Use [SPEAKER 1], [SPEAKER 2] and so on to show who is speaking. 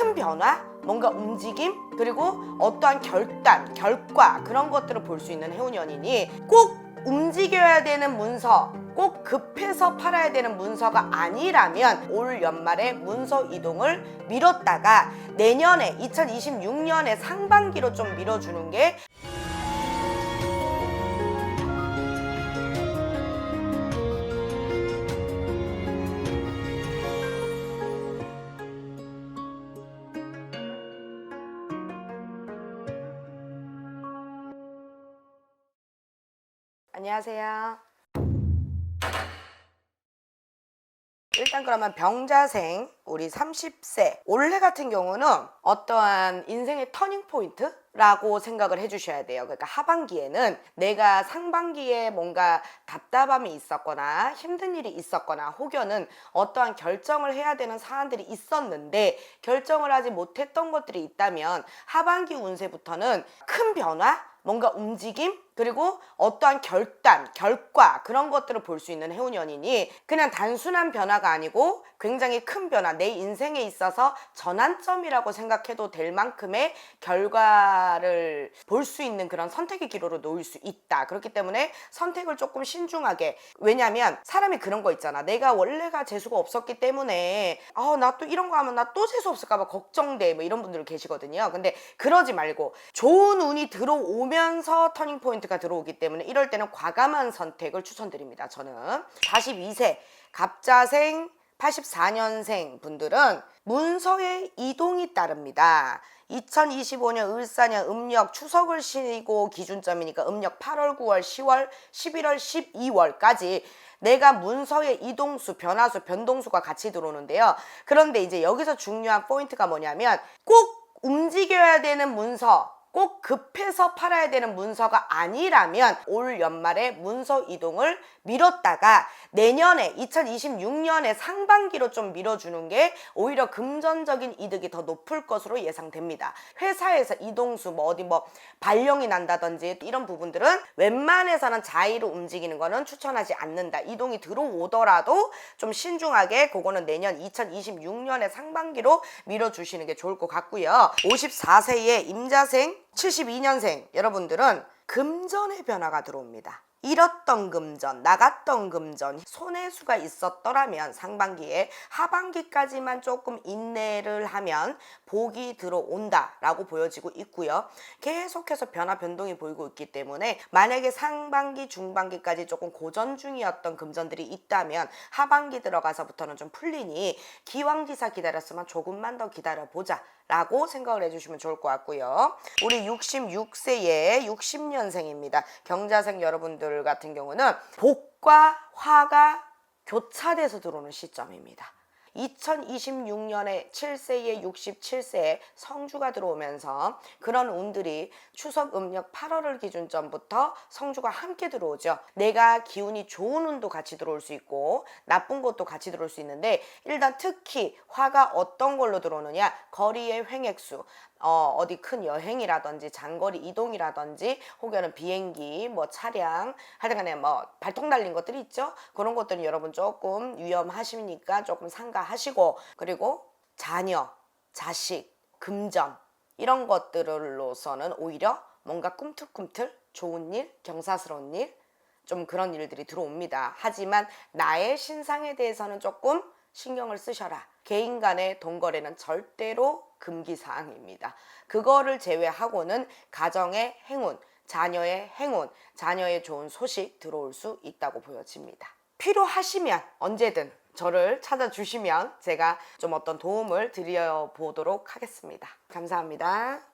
[SPEAKER 1] 큰 변화, 뭔가 움직임, 그리고 어떠한 결단, 결과 그런 것들을 볼 수 있는 해운년이니 꼭 움직여야 되는 문서, 꼭 급해서 팔아야 되는 문서가 아니라면 올 연말에 문서 이동을 미뤘다가 내년에 2026년에 상반기로 좀 미뤄주는 게 안녕하세요. 일단 그러면 병자생 우리 30세 올해 같은 경우는 어떠한 인생의 터닝 포인트 라고 생각을 해주셔야 돼요. 그러니까 하반기에는 내가 상반기에 뭔가 답답함이 있었거나 힘든 일이 있었거나 혹여는 어떠한 결정을 해야 되는 사안들이 있었는데 결정을 하지 못했던 것들이 있다면 하반기 운세부터는 큰 변화 뭔가 움직임 그리고 어떠한 결단, 결과 그런 것들을 볼 수 있는 해운년이니 그냥 단순한 변화가 아니고 굉장히 큰 변화, 내 인생에 있어서 전환점이라고 생각해도 될 만큼의 결과를 볼 수 있는 그런 선택의 기로로 놓일 수 있다. 그렇기 때문에 선택을 조금 신중하게 왜냐하면 사람이 그런 거 있잖아. 내가 원래가 재수가 없었기 때문에 아 나 또 이런 거 하면 나 또 재수 없을까봐 걱정돼 뭐 이런 분들 계시거든요. 근데 그러지 말고 좋은 운이 들어오면서 터닝 포인트 가 들어오기 때문에 이럴 때는 과감한 선택을 추천드립니다. 저는 42세 갑자생 84년생 분들은 문서의 이동이 따릅니다. 2025년 을사년 음력 추석을 쉬고 기준점이니까 음력 8월, 9월, 10월, 11월, 12월까지 내가 문서의 이동수, 변화수, 변동수가 같이 들어오는데요. 그런데 이제 여기서 중요한 포인트가 뭐냐면 꼭 움직여야 되는 문서, 꼭 급해서 팔아야 되는 문서가 아니라면 올 연말에 문서 이동을 미뤘다가 내년에 2026년에 상반기로 좀 미뤄주는 게 오히려 금전적인 이득이 더 높을 것으로 예상됩니다. 회사에서 이동수 뭐 어디 뭐 발령이 난다든지 이런 부분들은 웬만해서는 자의로 움직이는 거는 추천하지 않는다. 이동이 들어오더라도 좀 신중하게 그거는 내년 2026년에 상반기로 미뤄주시는 게 좋을 것 같고요. 54세의 임자생 72년생 여러분들은 금전의 변화가 들어옵니다. 잃었던 금전, 나갔던 금전, 손해수가 있었더라면 상반기에 하반기까지만 조금 인내를 하면 복이 들어온다라고 보여지고 있고요. 계속해서 변화 변동이 보이고 있기 때문에 만약에 상반기, 중반기까지 조금 고전 중이었던 금전들이 있다면 하반기 들어가서부터는 좀 풀리니 기왕기사 기다렸으면 조금만 더 기다려보자. 라고 생각을 해주시면 좋을 것 같고요. 우리 66세의 60년생입니다. 경자생 여러분들 같은 경우는 복과 화가 교차돼서 들어오는 시점입니다. 2026년에 7세에 67세에 성주가 들어오면서 그런 운들이 추석 음력 8월을 기준점부터 성주가 함께 들어오죠. 내가 기운이 좋은 운도 같이 들어올 수 있고 나쁜 것도 같이 들어올 수 있는데 일단 특히 화가 어떤 걸로 들어오느냐 거리의 횡액수 어, 어디 큰 여행이라든지 장거리 이동이라든지 혹여는 비행기, 뭐 차량, 하여튼간에 뭐 발통 달린 것들이 있죠. 그런 것들은 여러분 조금 위험하시니까 조금 삼가하시고 그리고 자녀, 자식, 금전 이런 것들로서는 오히려 뭔가 꿈틀꿈틀 좋은 일, 경사스러운 일, 좀 그런 일들이 들어옵니다. 하지만 나의 신상에 대해서는 조금 신경을 쓰셔라. 개인 간의 돈 거래는 절대로 금기 사항입니다. 그거를 제외하고는 가정의 행운, 자녀의 행운, 자녀의 좋은 소식 들어올 수 있다고 보여집니다. 필요하시면 언제든 저를 찾아주시면 제가 좀 어떤 도움을 드려 보도록 하겠습니다. 감사합니다.